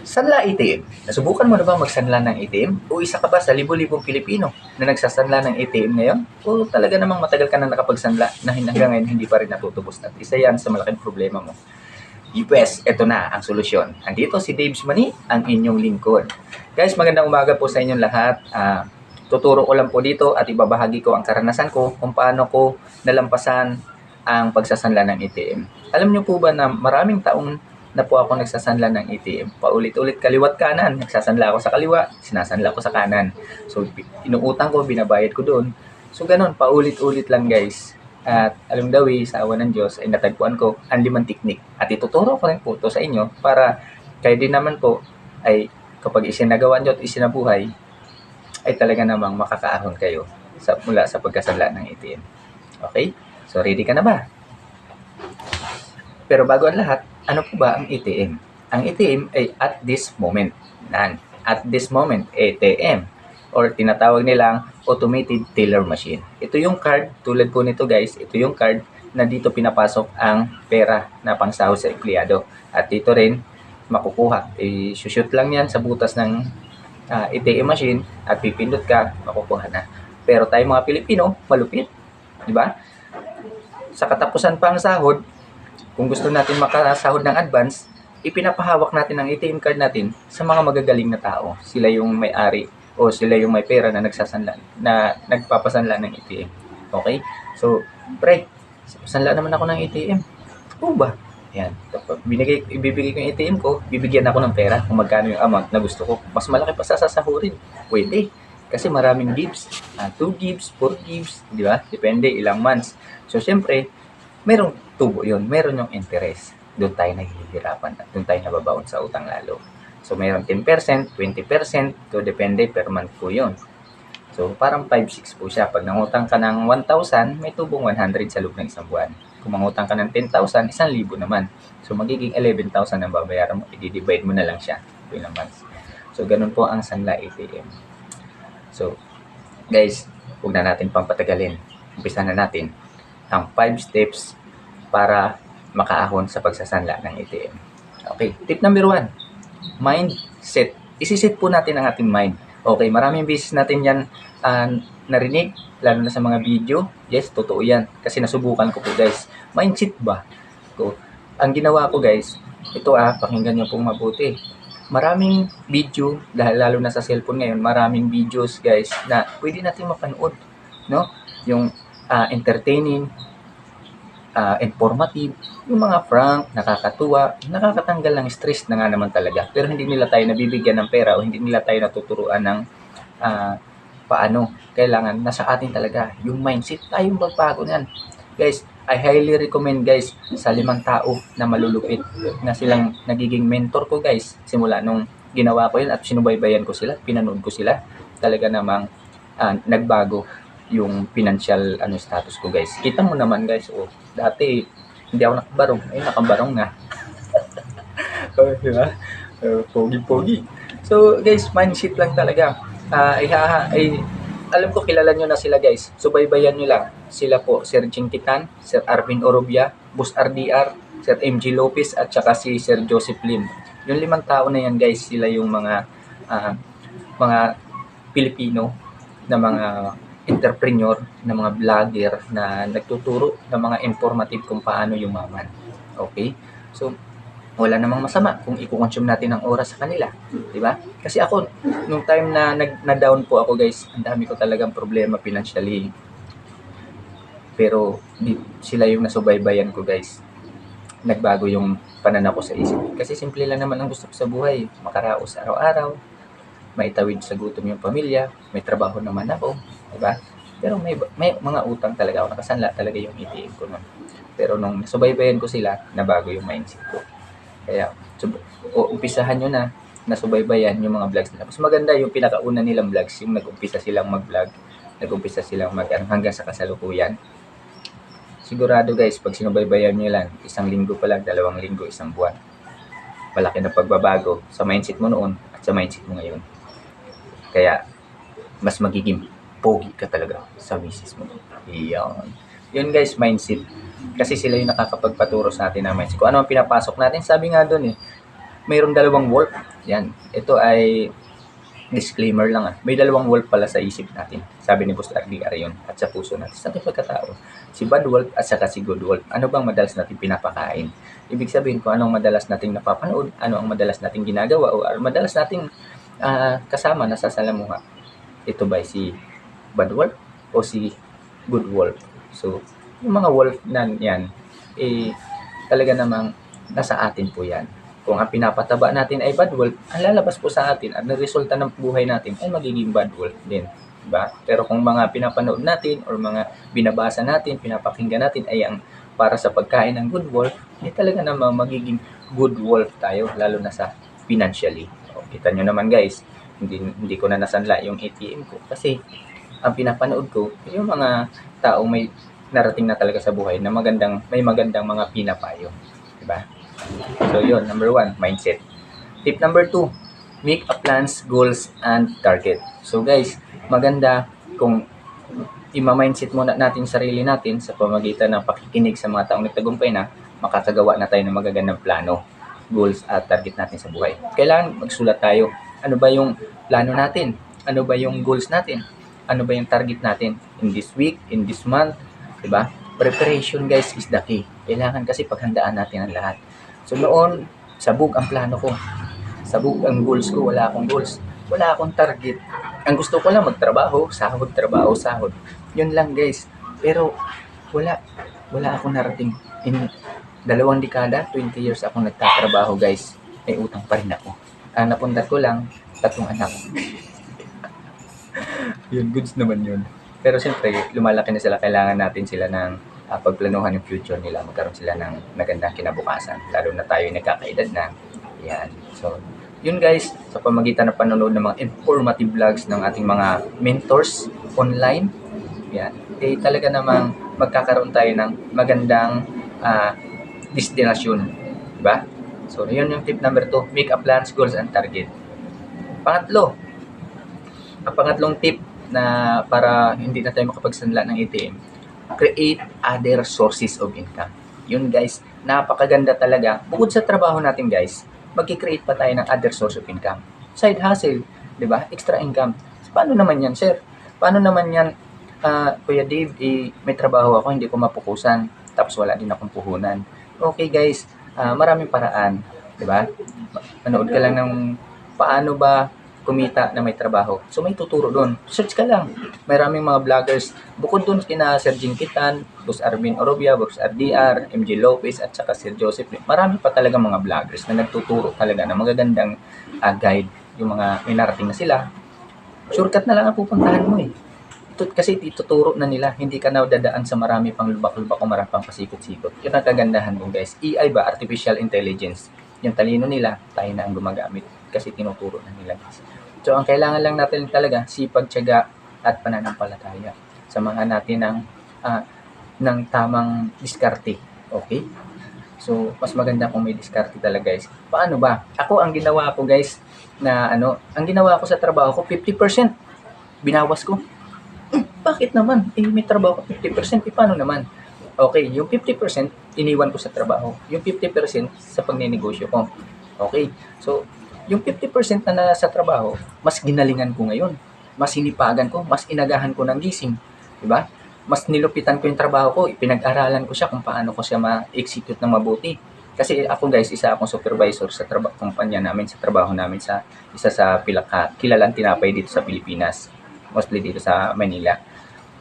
Sanla ATM. Nasubukan mo na ba magsanla ng ATM? O isa ka ba sa libo-libong Pilipino na nagsasanla ng ATM ngayon? O talaga namang matagal ka na nakapagsanla na hanggang ngayon hindi pa rin natutubos at isa yan sa malaking problema mo. US, eto na ang solusyon. Andito si Dave's Money, ang inyong lingkod. Guys, magandang umaga po sa inyong lahat. Ah, tuturo ko lang po dito at ibabahagi ko ang karanasan ko kung paano ko nalampasan ang pagsasanla ng ATM. Alam niyo po ba na maraming taong na po ako nagsasanla ng ATM. Paulit-ulit kaliwat kanan, nagsasanla ako sa kaliwa, sinasanla ko sa kanan. So, inuutang ko, binabayad ko doon. So, ganun, paulit-ulit lang guys. At alam daw eh, sa awa ng Diyos, ay natagpuan ko ang limang teknik. At ituturo ko rin po ito sa inyo para kayo din naman po ay kapag isinagawa nyo at isinabuhay, ay talaga namang makakaahon kayo sa, mula sa pagkasanla ng ATM. Okay? So, ready ka na ba? Pero bago ang lahat, ano po ba ang ATM? Ang ATM ay at this moment. Nan, at this moment, ATM or tinatawag nilang automated teller machine. Ito yung card, tulad po nito guys, ito yung card na dito pinapasok ang pera na pangsahod sa empleyado. At dito rin makukuha. I-shoot lang yan sa butas ng ah, ATM machine at pipindot ka, makukuha na. Pero tayo mga Pilipino, malupit. Di ba? Sa katapusan pa ang sahod, kung gusto natin makasahod ng advance, ipinapahawak natin ang ATM card natin sa mga magagaling na tao. Sila yung may-ari o sila yung may pera na nagsasanla, na nagpapasanla ng ATM. Okay? So, pre, sanla naman ako ng ATM. Oo ba? Yan. Kapag Binigay, ibibigay ko yung ATM ko, bibigyan ako ng pera kung magkano yung amount na gusto ko. Mas malaki pa sa sasahurin. Pwede. Kasi maraming gives. 2 gives, 4 gives, di ba? Depende ilang months. So, syempre, merong tubo yun. Meron yung interest. Doon tayo naghihirapan at doon tayo nababaon sa utang lalo. So, mayroon 10%, 20%, so depende per month po yun. So, parang 5-6 po siya. Pag nangutang ka ng 1,000, may tubong 100 sa loob ng isang buwan. Kung mangutang ka ng 10,000, 1,000 naman. So, magiging 11,000 ang babayaran mo. I-divide mo na lang siya. Ilang months. So, ganun po ang Sanla ATM. So, guys, huwag na natin pampatagalin. Umpisa na natin ang 5 steps para makaahon sa pagsasanla ng ATM. Okay, tip number 1, mindset. Isiset po natin ang ating mind. Okay, maraming beses natin yan ah, narinig, lalo na sa mga video. Yes, totoo yan. Kasi nasubukan ko po guys. Mindset ba? Ko, ang ginawa ko guys, ito ah, pakinggan nyo pong mabuti. Maraming video, dahil lalo na sa cellphone ngayon, maraming videos guys na pwede natin mapanood. No? Yung ah, entertaining, ah, informative, yung mga prank, nakakatuwa, nakakatanggal ng stress na nga naman talaga. Pero hindi nila tayo nabibigyan ng pera o hindi nila tayo natuturuan ng ah, paano. Kailangan nasa atin talaga yung mindset tayong magbago niyan. Guys, I highly recommend guys sa limang tao na malulupit na silang nagiging mentor ko guys. Simula nung ginawa ko yun at sinubaybayan ko sila, pinanood ko sila, talaga namang ah, nagbago yung financial ano status ko guys. Kita mo naman guys, oh, dati hindi ako nakabarong, ay nakabarong na. oh, di ba? Uh, pogi-pogi. So guys, mindset lang talaga. Ah, ihaha, ay, alam ko kilala nyo na sila guys. Subaybayan nyo lang. Sila po, Sir Jing Titan, Sir Arvin Orobia, Bus RDR, Sir MG Lopez, at saka si Sir Joseph Lim. Yung limang tao na yan guys, sila yung mga ah, mga Pilipino na mga entrepreneur, na mga vlogger na nagtuturo ng mga informative kung paano yumaman. Okay? So, wala namang masama kung i-consume natin ng oras sa kanila. Di ba? Kasi ako, nung time na nag, na-down po ako guys, ang dami ko talagang problema financially. Pero di, sila yung nasubaybayan ko guys. Nagbago yung pananaw ko sa isip. Kasi simple lang naman ang gusto ko sa buhay. Makaraos araw-araw, maitawid sa gutom yung pamilya, may trabaho naman ako, di ba? Pero may, may mga utang talaga ako, nakasanla talaga yung ATM ko nun. Pero nung nasubaybayan ko sila, nabago yung mindset ko. Kaya, sub- o, umpisahan nyo na, nasubaybayan yung mga vlogs nila. Mas maganda yung pinakauna nilang vlogs, yung nag-umpisa silang mag-vlog, nag-umpisa silang mag ano, hanggang sa kasalukuyan. Sigurado guys, pag sinubaybayan nyo lang, isang linggo pa lang, dalawang linggo, isang buwan. Malaki na pagbabago sa mindset mo noon at sa mindset mo ngayon. Kaya, mas magiging pogi ka talaga sa misis mo. Iyon. Yun guys, mindset. Kasi sila yung nakakapagpaturo sa atin ng mindset. Kung ano ang pinapasok natin, sabi nga doon eh, mayroong dalawang wolf. Yan. Ito ay disclaimer lang ah. May dalawang wolf pala sa isip natin. Sabi ni Boss RDR yun. At sa puso natin. Sa ating pagkatao. Si bad wolf at saka si good wolf. Ano bang madalas natin pinapakain? Ibig sabihin kung anong madalas nating napapanood, ano ang madalas nating ginagawa, o ano madalas nating ah, kasama, nasasalamuha. Ito ba si bad wolf o si good wolf? So, yung mga wolf na yan, eh, talaga namang nasa atin po yan. Kung ang pinapataba natin ay bad wolf, ang lalabas po sa atin at resulta ng buhay natin ay magiging bad wolf din. Diba? Pero kung mga pinapanood natin or mga binabasa natin, pinapakinggan natin ay ang para sa pagkain ng good wolf, eh talaga namang magiging good wolf tayo, lalo na sa financially. O, kita nyo naman guys, hindi, hindi ko na nasanla yung ATM ko kasi ang pinapanood ko, yung mga taong may narating na talaga sa buhay na magandang, may magandang mga pinapayo. Diba? So yun, number one, mindset. Tip number two, make a plans, goals, and target. So guys, maganda kung ima-mindset muna natin sarili natin sa pamagitan ng pakikinig sa mga taong nagtagumpay na makakagawa na tayo ng magagandang plano, goals at target natin sa buhay. Kailangan magsulat tayo. Ano ba yung plano natin? Ano ba yung goals natin? Ano ba yung target natin in this week, in this month, 'di ba? Preparation guys is the key. Kailangan kasi paghandaan natin ang lahat. So noon, sabog ang plano ko. Sabog ang goals ko, wala akong goals. Wala akong target. Ang gusto ko lang magtrabaho, sahod, trabaho, sahod. Yun lang guys. Pero wala wala akong narating in dalawang dekada, 20 years akong nagtatrabaho guys. May utang pa rin ako. Ang napundat ko lang, tatlong anak. Yun, goods naman yun. Pero siyempre, lumalaki na sila, kailangan natin sila ng ah, pagplanuhan yung future nila, magkaroon sila ng magandang kinabukasan. Lalo na tayo nagkakaedad na. Yan. So, yun guys, sa pamagitan ng panonood ng mga informative vlogs ng ating mga mentors online, yan, eh talaga namang magkakaroon tayo ng magandang ah, destinasyon. Diba? So, yun yung tip number 2. Make a plans, goals, and target. Pangatlo, ang pangatlong tip na para hindi na tayo makapagsanla ng ATM, create other sources of income. Yun guys, napakaganda talaga. Bukod sa trabaho natin guys, magki-create pa tayo ng other source of income. Side hustle, di ba? Extra income. Paano naman yan, sir? Paano naman yan, ah, Kuya Dave, eh, may trabaho ako, hindi ko mapukusan, tapos wala din akong puhunan. Okay guys, ah, maraming paraan, di ba? Manood ka lang ng paano ba kumita na may trabaho. So may tuturo doon. Search ka lang. Maraming mga vloggers. Bukod doon kina Sir Jing Kitan, Boss Arvin Orobia, Boss RDR, MJ Lopez, at saka Sir Joseph. Marami pa talaga mga vloggers na nagtuturo talaga ng magagandang ah, guide. Yung mga may narating na sila. Shortcut na lang ang pupuntahan mo eh. Ito, kasi ituturo na nila. Hindi ka na dadaan sa marami pang lubak-lubak o marami pang pasikot-sikot. Yun ang kagandahan mo guys. AI ba? Artificial Intelligence. Yung talino nila, tayo na ang gumagamit kasi tinuturo na nila guys. So, ang kailangan lang natin talaga, sipag, tiyaga, at pananampalataya. Samahan natin ng, ah, ng tamang diskarte. Okay? So, mas maganda kung may diskarte talaga guys. Paano ba? Ako, ang ginawa ko guys, na ano, ang ginawa ko sa trabaho ko, 50%. Binawas ko. Hmm, bakit naman? Eh, may trabaho ko 50%. Eh, paano naman? Okay, yung 50% iniwan ko sa trabaho. Yung 50% sa pagninegosyo ko. Okay, so yung 50% na nasa trabaho, mas ginalingan ko ngayon. Mas sinipagan ko, mas inagahan ko ng gising. Diba? Mas nilupitan ko yung trabaho ko, pinag-aralan ko siya kung paano ko siya ma-execute ng mabuti. Kasi ako guys, isa akong supervisor sa trabaho kumpanya namin, sa trabaho namin sa isa sa pilaka, kilalang tinapay dito sa Pilipinas. Mostly dito sa Manila.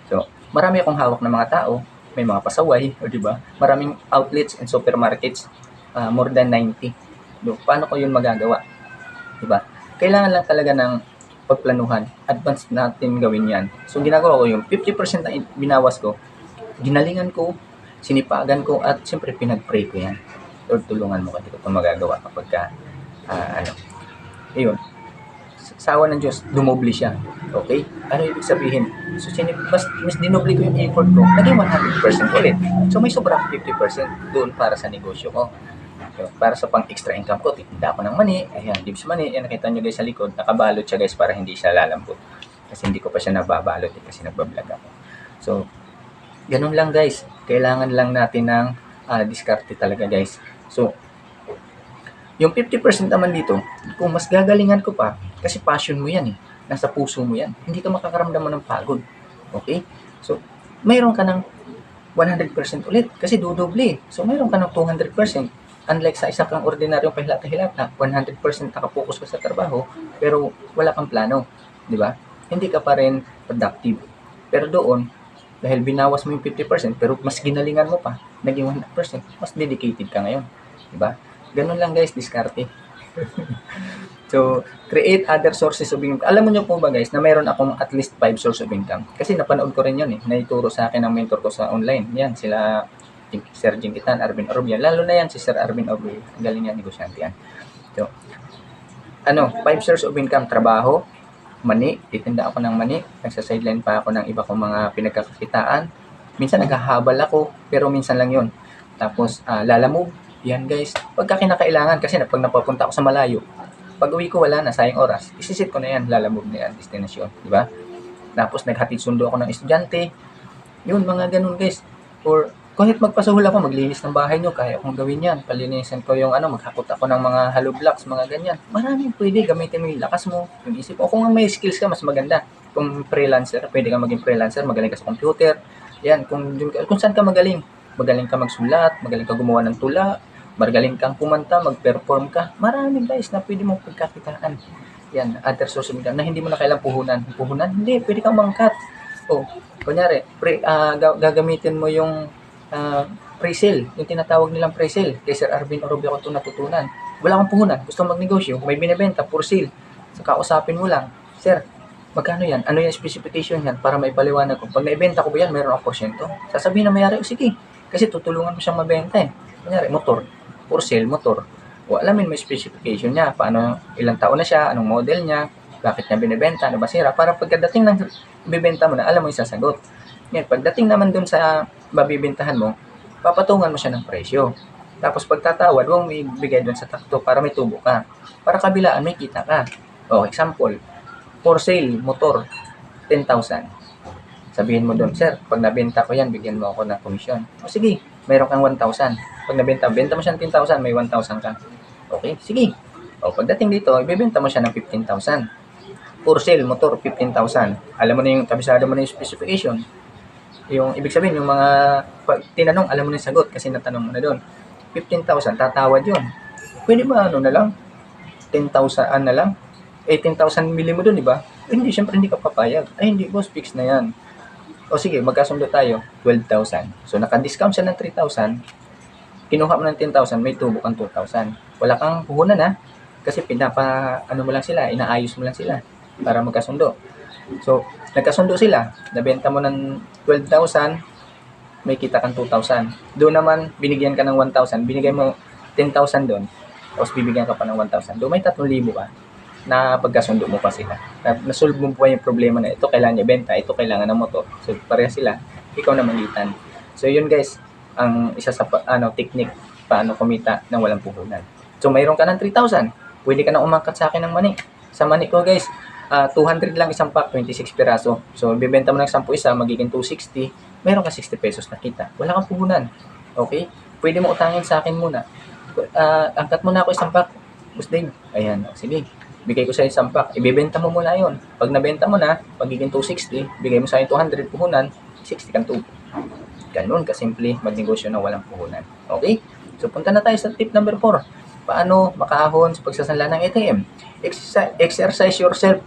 So, marami akong hawak ng mga tao, may mga pasaway, o di ba? Maraming outlets and supermarkets, ah, more than 90. Do, paano ko yun magagawa? Di ba? Kailangan lang talaga ng pagplanuhan. Advance natin gawin yan. So, ginagawa ko yung 50% na in- binawas ko, ginalingan ko, sinipagan ko, at siyempre pinag-pray ko yan. Lord, tulungan mo kasi ito magagawa kapag ka, ah, ano, ayun, sa awa ng Diyos, dumobli siya. Okay? Ano ibig sabihin? So, sinip, mas, mas dinobli ko yung effort ko, naging 100% ulit. So, may sobrang 50% doon para sa negosyo ko. Para sa pang extra income ko, titinda ako ng mani. Ayan, dibs mani. Yan, nakita nyo guys sa likod. Nakabalot siya guys para hindi siya lalambot. Kasi hindi ko pa siya nababalot eh, kasi nagbablog ako. So, ganun lang guys. Kailangan lang natin ng ah, diskarte talaga guys. So, Yung 50% naman dito, kung mas gagalingan ko pa, kasi passion mo yan eh. Nasa puso mo yan. Hindi ka makakaramdam mo ng pagod. Okay? So, mayroon ka ng 100% ulit kasi dodoble. So, mayroon ka ng 200%. Unlike sa isa kang ordinaryong pahilata-hilata, 100% nakapokus ka sa trabaho, pero wala kang plano. Di ba? Hindi ka pa rin productive. Pero doon, dahil binawas mo yung 50%, pero mas ginalingan mo pa, naging 100%, mas dedicated ka ngayon. Di ba? Ganun lang guys, diskarte. so, create other sources of income. Alam mo nyo po ba guys, na mayroon akong at least 5 sources of income. Kasi napanood ko rin yun eh. Naituro sa akin ng mentor ko sa online. Yan, sila Sir Jinkitan, Arvin Orbian. Lalo na yan si Sir Arvin Orbian. Galing yan, negosyante yan. So, ano, 5 sources of income, trabaho, mani, titinda ako ng mani, nagsa-sideline pa ako ng iba kong mga pinagkakakitaan. Minsan naghahabal ako, pero minsan lang yon. Tapos, uh, lalamove, yan guys. Pagka kinakailangan, kasi pag napapunta ako sa malayo, pag uwi ko wala na, sayang oras, isisit ko na yan, lalamove na yan, destination, di ba? Tapos naghatid sundo ako ng estudyante, yun, mga ganun guys. Or kahit magpasuhol ako, maglinis ng bahay nyo, kaya akong gawin yan. Palinisan ko yung ano, maghakot ako ng mga hollow blocks, mga ganyan. Maraming pwede, gamitin mo yung lakas mo, yung isip mo. Kung may skills ka, mas maganda. Kung freelancer, pwede ka maging freelancer, magaling ka sa computer. Yan, kung, kung saan ka magaling. Magaling ka magsulat, magaling ka gumawa ng tula, magaling kang kumanta, mag-perform ka. Maraming guys na pwede mong pagkakitaan. Yan, other of income na hindi mo na kailang puhunan. Puhunan? Hindi, pwede kang mangkat. O, kunyari, pre, uh, gagamitin mo yung uh, pre-sale, yung tinatawag nilang pre-sale. Kay Sir Arvin Orobio ko ito natutunan. Wala kang puhunan, gusto magnegosyo, may binibenta, for sale. So, kausapin mo lang, Sir, magkano yan? Ano yung specification yan para may paliwanag ko? Pag naibenta ko ba yan, mayroon ako porsyento? Sasabihin na mayari, o sige, kasi tutulungan mo siyang mabenta eh. Kunyari, motor, for sale, motor. O alamin mo yung specification niya, paano, ilang taon na siya, anong model niya, bakit niya binibenta, ano ba sira, para pagkadating ng bibenta mo na, alam mo yung sasagot. Ngayon, pagdating naman dun sa mabibintahan mo, papatungan mo siya ng presyo. Tapos pagtatawad, huwag mo ibigay dun sa takto para may tubo ka. Para kabilaan, may kita ka. O, example, for sale, motor, 10,000 sabihin mo doon, sir, pag nabenta ko yan, bigyan mo ako ng komisyon. O sige, mayroon kang 1,000. Pag nabenta, benta mo siya ng 10,000, may 1,000 ka. Okay, sige. O pagdating dito, ibebenta mo siya ng 15,000. For sale, motor, 15,000. Alam mo na yung, kabisado mo na yung specification. Yung, ibig sabihin, yung mga, pag tinanong, alam mo na yung sagot kasi natanong mo na doon. 15,000, tatawad yun. Pwede ba, ano na lang? 10,000 an na lang? 18,000 mili mo doon, di ba? Eh, hindi, syempre hindi ka papayag. Ay, hindi, boss, fix na yan o sige, magkasundo tayo, 12,000. So, naka-discount siya ng 3,000. Kinuha mo ng 10,000, may tubo kang 2,000. Wala kang puhunan ha. Kasi pinapa, ano mo lang sila, inaayos mo lang sila para magkasundo. So, nagkasundo sila. Nabenta mo ng 12,000, may kita kang 2,000. Doon naman, binigyan ka ng 1,000. Binigay mo 10,000 doon. Tapos bibigyan ka pa ng 1,000. Doon may 3,000 ka na pagkasundo mo pa sila. Na, nasolve mo pa yung problema na ito kailangan niya benta, ito kailangan ng motor. So, pareha sila. Ikaw na magitan. So, yun guys, ang isa sa ano technique paano kumita ng walang puhunan. So, mayroon ka ng 3,000. Pwede ka na umangkat sa akin ng mani. Sa mani ko guys, uh, ah, 200 lang isang pack, 26 piraso. So, bibenta mo ng 10 isa, magiging 260. Mayroon ka 60 pesos na kita. Wala kang puhunan. Okay? Pwede mo utangin sa akin muna. Uh, angkat mo na ako isang pack. Busding. Ayan. Sige bigay ko sa isang pack, ibebenta mo muna yon. Pag nabenta mo na, pagiging 260, bigay mo sa akin 200 puhunan, 60 kang tubo. Ganun kasimple magnegosyo na walang puhunan. Okay? So punta na tayo sa tip number 4. Paano makaahon sa pagsasanla ng ATM? Exercise yourself.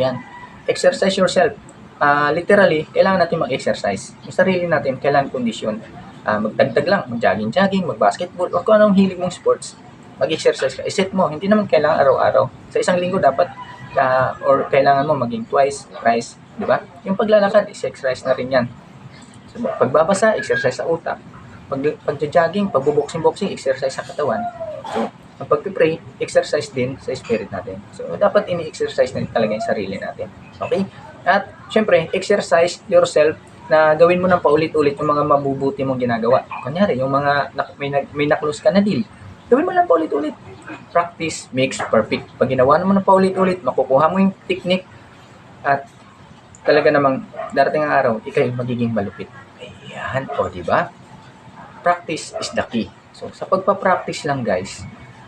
Yan. Exercise yourself. Uh, literally, kailangan natin mag-exercise. Yung sarili natin, kailangan kondisyon. Uh, magdagdag lang, mag-jogging-jogging, mag-basketball, o kung anong hilig mong sports mag-exercise ka. I-set mo, hindi naman kailangan araw-araw. Sa isang linggo dapat uh, or kailangan mo maging twice, thrice, di ba? Yung paglalakad, exercise na rin yan. So, pagbabasa, exercise sa utak. Pag, pag-jogging, pagbuboxing-boxing, exercise sa katawan. So, ang pag-pray, exercise din sa spirit natin. So, dapat ini-exercise na talaga yung sarili natin. Okay? At, syempre, exercise yourself na gawin mo ng paulit-ulit yung mga mabubuti mong ginagawa. Kunyari, yung mga may, may naklose ka na deal, Gawin mo lang paulit-ulit. Practice makes perfect. Pag ginawa mo na paulit-ulit, makukuha mo yung technique at talaga namang darating ang araw, ikay magiging malupit. Ayan, o di ba? Practice is the key. So, sa pagpa-practice lang guys,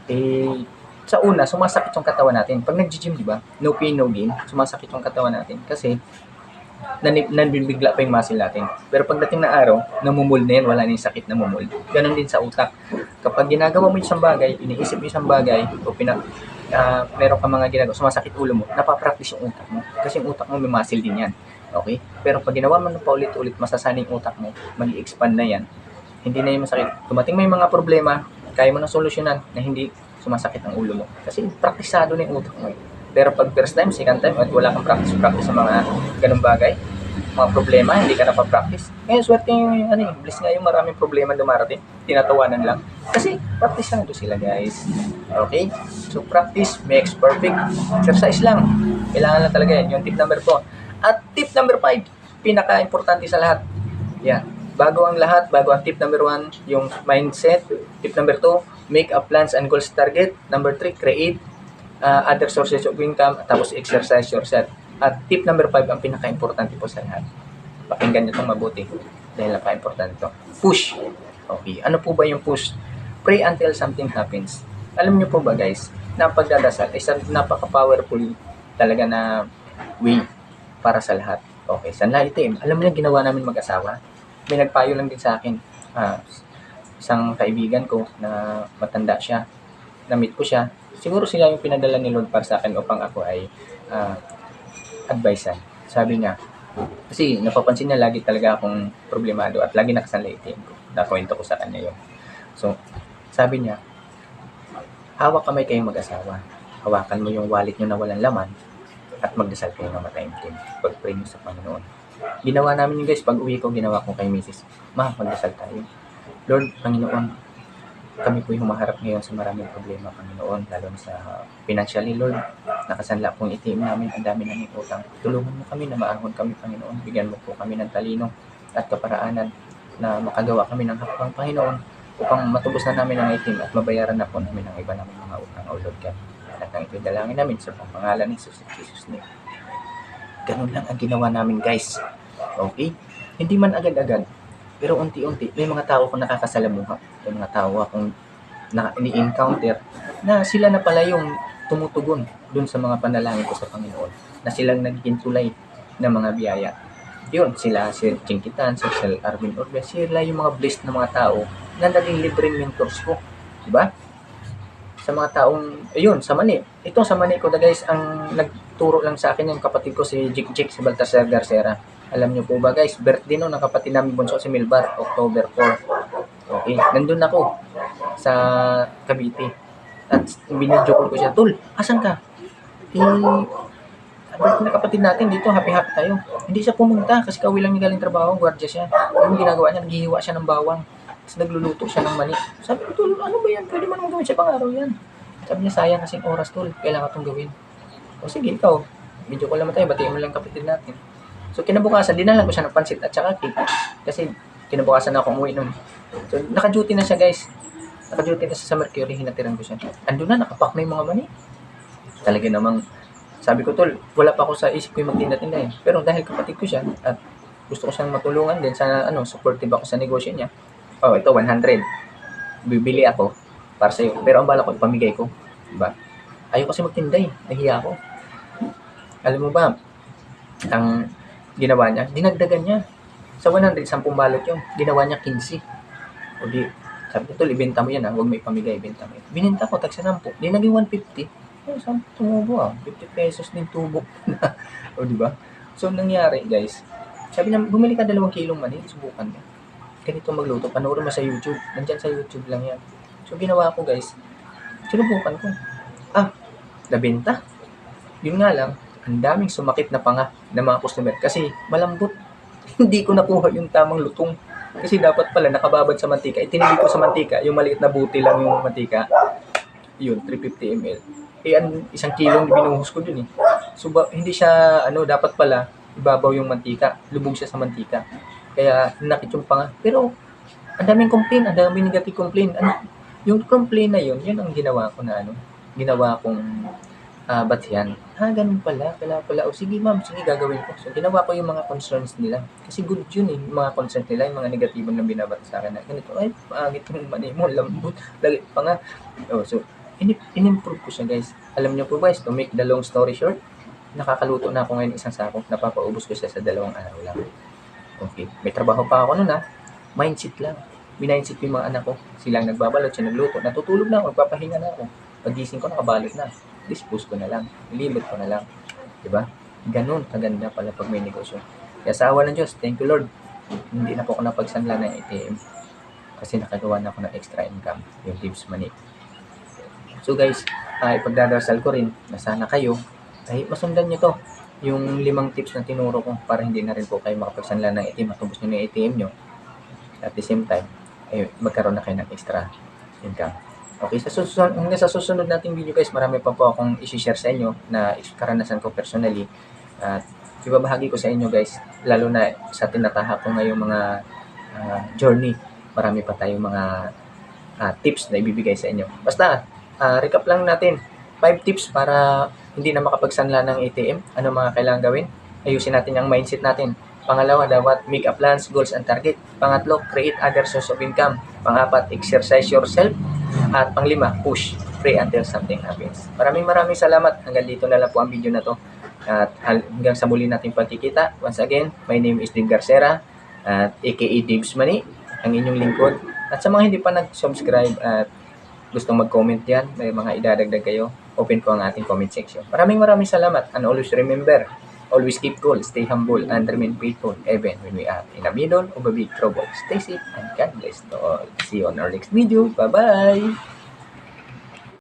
eh, sa una, sumasakit yung katawan natin. Pag nag-gym, di ba? No pain, no gain. Sumasakit yung katawan natin. Kasi, nanin- nanbibigla pa yung muscle natin. Pero pagdating na araw, namumul na yan, wala na yung sakit na mumul. Ganon din sa utak. Kapag ginagawa mo yung isang bagay, iniisip mo isang bagay, o pina, ah, meron ka mga ginagawa, sumasakit ulo mo, napapractice yung utak mo. Kasi yung utak mo may muscle din yan. Okay? Pero pag ginawa mo na paulit-ulit, masasanay yung utak mo, mag expand na yan. Hindi na yung masakit. Dumating may mga problema, kaya mo na solusyonan na hindi sumasakit ang ulo mo. Kasi praktisado na yung utak mo. eh. Pero pag first time, second time, at wala kang practice-practice sa mga ganung bagay, mga problema, hindi ka napapractice. Ngayon, swerte yung, ano yung, bliss nga yung maraming problema dumarating. Tinatawanan lang. Kasi, praktisado sila, guys. Okay? So, practice makes perfect. Exercise lang. Kailangan lang talaga yan. Yung tip number 4. At tip number 5, pinaka-importante sa lahat. Yan. Bago ang lahat, bago ang tip number 1, yung mindset. Tip number 2, make a plans and goals target. Number 3, create uh, other sources of income. Tapos exercise yourself. At tip number 5, ang pinaka-importante po sa lahat. Pakinggan nyo itong mabuti. Dahil napaka-importante ito. Push. Okay. Ano po ba yung push? Pray until something happens. Alam nyo po ba guys, na pagdadasal isang napaka-powerful talaga na way para sa lahat. Okay, sanla itim. Alam mo na ginawa namin mag-asawa? May nagpayo lang din sa akin. Ah, isang kaibigan ko na matanda siya. Na-meet ko siya. Siguro sila yung pinadala ni Lord para sa akin upang ako ay ah, advisean. Sabi niya, kasi napapansin niya lagi talaga akong problemado at lagi nakasanla itim ko. Nakwento ko sa kanya yun. So, sabi niya, hawak kamay kayong mag-asawa. Hawakan mo yung wallet nyo na walang laman at magdasal kayo ng mataimtim. Pag-pray nyo sa Panginoon. Ginawa namin yun guys, pag uwi ko, ginawa ko kay Mrs. Ma, magdasal tayo. Lord, Panginoon, kami po yung humaharap ngayon sa maraming problema, Panginoon, lalo na sa financially, Lord. Nakasanla pong itim namin, ang dami namin utang. Tulungan mo kami na maahon kami, Panginoon. Bigyan mo po kami ng talino at kaparaanan na makagawa kami ng hakbang, Panginoon, upang matubos na namin ang itim at mabayaran na po namin ang iba naming mga utang, O Lord God. At ang ito'y dalangin namin sa pangalan ni Jesus, Jesus name. Ganun lang ang ginawa namin, guys. Okay? Hindi man agad-agad, pero unti-unti, may mga tao akong nakakasalamuha. May mga tao akong na ni-encounter na sila na pala yung tumutugon dun sa mga panalangin ko sa Panginoon. Na silang nagiging tulay ng mga biyaya. Yun, sila, si Chinkitan, si Sir Arvin Orbe, sila yung mga blessed na mga tao na naging libreng mentors ko. Diba? Sa mga taong, ayun, sa Mani. Ito sa Mani ko na guys, ang nagturo lang sa akin yung kapatid ko si Jik Jik, si Baltasar Garcera. Alam niyo po ba guys, birthday no ng kapatid namin bunso si Milbar, October 4. Okay, nandun ako sa Cavite. At binidyo ko siya, Tol, asan ka? Eh, birthday na kapatid natin dito, happy-happy tayo. Hindi siya pumunta kasi kawi lang niya galing trabaho, gwardiya siya. Yung ginagawa niya? Naghihiwa siya ng bawang. Tapos nagluluto siya ng mani. Sabi ko, Tol, ano ba yan? Pwede mo naman gawin siya pang araw yan. Sabi niya, sayang kasing oras, Tol. Kailangan itong gawin. O sige, ikaw. Video ko lang tayo, batiin mo lang kapatid natin. So kinabukasan, dinalan ko siya ng pansit at saka cake. Kasi kinabukasan na ako umuwi nun. So naka-duty na siya guys. Naka-duty na siya sa Mercury, hinatiran ko siya. Andun na, nakapak na yung mga mani. Talaga namang, sabi ko tol, wala pa ako sa isip ko yung magtinda-tinda eh. Pero dahil kapatid ko siya at gusto ko siyang matulungan din sa ano, supportive ako sa negosyo niya. Oh, ito 100. Bibili ako para sa iyo. Pero ang bala ko ipamigay ko, diba? Ayaw kasi magtinda eh. Nahiya ako. Alam mo ba, ang ginawa niya, dinagdagan niya. Sa 100, 10 balot yun. Ginawa niya 15. O di, sabi ko, tol, ibenta mo yan ha. Huwag mo ipamigay, ibenta mo yan. Bininta ko, tagsa 10. Di naging 150. Oh, saan tumubo ah? 50 pesos din tubo. o di ba? So, nangyari, guys. Sabi niya, bumili ka dalawang kilong mani, subukan mo. Ganito magluto, panoorin mo sa YouTube. Nandyan sa YouTube lang yan. So, ginawa ko, guys. Sinubukan ko. Ah, nabenta. Yun nga lang, ang daming sumakit na panga ng mga customer kasi malambot. Hindi ko nakuha yung tamang lutong. Kasi dapat pala nakababad sa mantika. Itinili ko sa mantika, yung maliit na buti lang yung mantika. Yun, 350 ml. Eh, ang isang kilong binuhos ko dun eh. So, ba, hindi siya, ano, dapat pala, ibabaw yung mantika. Lubog siya sa mantika. Kaya, nakit yung panga. Pero, ang daming complain, ang daming negative complain. Ano, yung complain na yun, yun ang ginawa ko na, ano, ginawa kong ah, ba't yan? Ah, ganun pala, pala pala. O sige ma'am, sige gagawin ko. So, ginawa ko yung mga concerns nila. Kasi good yun eh, mga concerns nila, yung mga negatibo na binabata sa akin na ganito, ay, pangit yung mani mo, lambot, lagi pa nga. Oh, so, in- in-improve ko siya guys. Alam niyo po guys, to make the long story short, nakakaluto na ako ngayon isang sako, napapaubos ko siya sa dalawang araw lang. Okay, may trabaho pa ako noon ha. Mindset lang. Mindset ko yung mga anak ko. Silang nagbabalot, siya nagluto. Natutulog na ako, magpapahinga na ako. Pagising ko, nakabalot na. Dispose ko na lang. Limit ko na lang. Diba? Ganun kaganda pala pag may negosyo. Kaya sa awa ng Diyos, thank you Lord. Hindi na po ako napagsanla ng ATM. Kasi nakagawa na ako ng extra income. Yung tips money. So guys, uh, ipagdadasal ko rin na sana kayo ay masundan nyo to. Yung limang tips na tinuro ko para hindi na rin po kayo makapagsanla ng ATM, matubos nyo na ATM nyo. At the same time, ay magkaroon na kayo ng extra income. Okay, sa susunod, hanggang sa susunod nating video guys, marami pa po akong isi-share sa inyo na karanasan ko personally. At ibabahagi ko sa inyo guys, lalo na sa tinatahak ko ngayong mga ah, journey. Marami pa tayong mga ah, tips na ibibigay sa inyo. Basta, ah, recap lang natin. 5 tips para hindi na makapagsanla ng ATM. Ano mga kailangan gawin? Ayusin natin ang mindset natin. Pangalawa, dapat make a plans, goals, and target. Pangatlo, create other source of income. Pangapat, exercise yourself. At panglima, push. Pray until something happens. Maraming maraming salamat. Hanggang dito na lang po ang video na to. At hanggang sa muli nating pagkikita. Once again, my name is Dave Garcera. At aka Dave's Money. Ang inyong lingkod. At sa mga hindi pa nag-subscribe at gustong mag-comment yan, may mga idadagdag kayo, open ko ang ating comment section. Maraming maraming salamat and always remember, always keep cool, stay humble, and remain faithful even when we are in the middle of a big trouble. Stay safe and God bless to all. See you on our next video. Bye-bye!